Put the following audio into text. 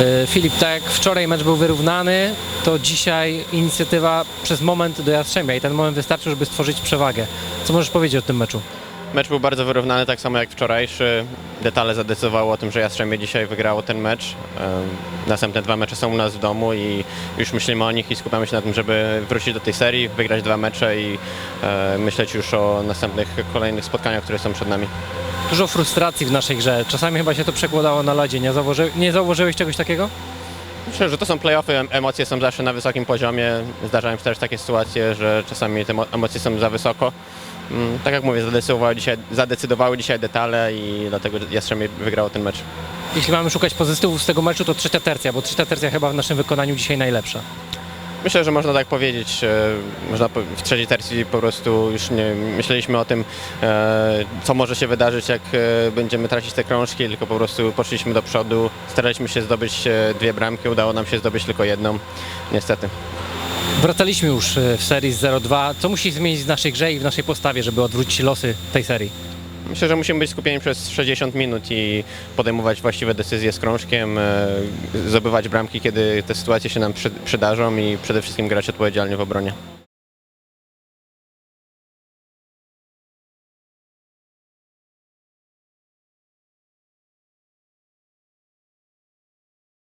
E, Filip, tak jak wczoraj mecz był wyrównany, to dzisiaj inicjatywa przez moment do Jastrzębia i ten moment wystarczył, żeby stworzyć przewagę. Co możesz powiedzieć o tym meczu? Mecz był bardzo wyrównany, tak samo jak wczorajszy. Detale zadecydowały o tym, że Jastrzębie dzisiaj wygrało ten mecz. Następne dwa mecze są u nas w domu i już myślimy o nich i skupiamy się na tym, żeby wrócić do tej serii, wygrać dwa mecze i e, myśleć już o następnych kolejnych spotkaniach, które są przed nami. Dużo frustracji w naszej grze. Czasami chyba się to przekładało na lodzie. Nie, zauważy... nie zauważyłeś czegoś takiego? Myślę, że to są playoffy, em- emocje są zawsze na wysokim poziomie. Zdarzają się też takie sytuacje, że czasami te mo- emocje są za wysoko. Mm, Tak jak mówię, zadecydowały dzisiaj, zadecydowały dzisiaj detale i dlatego Jastrzębie wygrało ten mecz. Jeśli mamy szukać pozytywów z tego meczu, to trzecia tercja, bo trzecia tercja chyba w naszym wykonaniu dzisiaj najlepsza. Myślę, że można tak powiedzieć. e, Można w trzeciej tercji po prostu już nie myśleliśmy o tym, e, co może się wydarzyć, jak e, będziemy tracić te krążki, tylko po prostu poszliśmy do przodu, staraliśmy się zdobyć dwie bramki, udało nam się zdobyć tylko jedną, niestety. Wracaliśmy już w serii z 0-2. Co musi zmienić w naszej grze i w naszej postawie, żeby odwrócić losy tej serii? Myślę, że musimy być skupieni przez 60 minut i podejmować właściwe decyzje z krążkiem, e, zdobywać bramki, kiedy te sytuacje się nam przy, przydarzą i przede wszystkim grać odpowiedzialnie w obronie.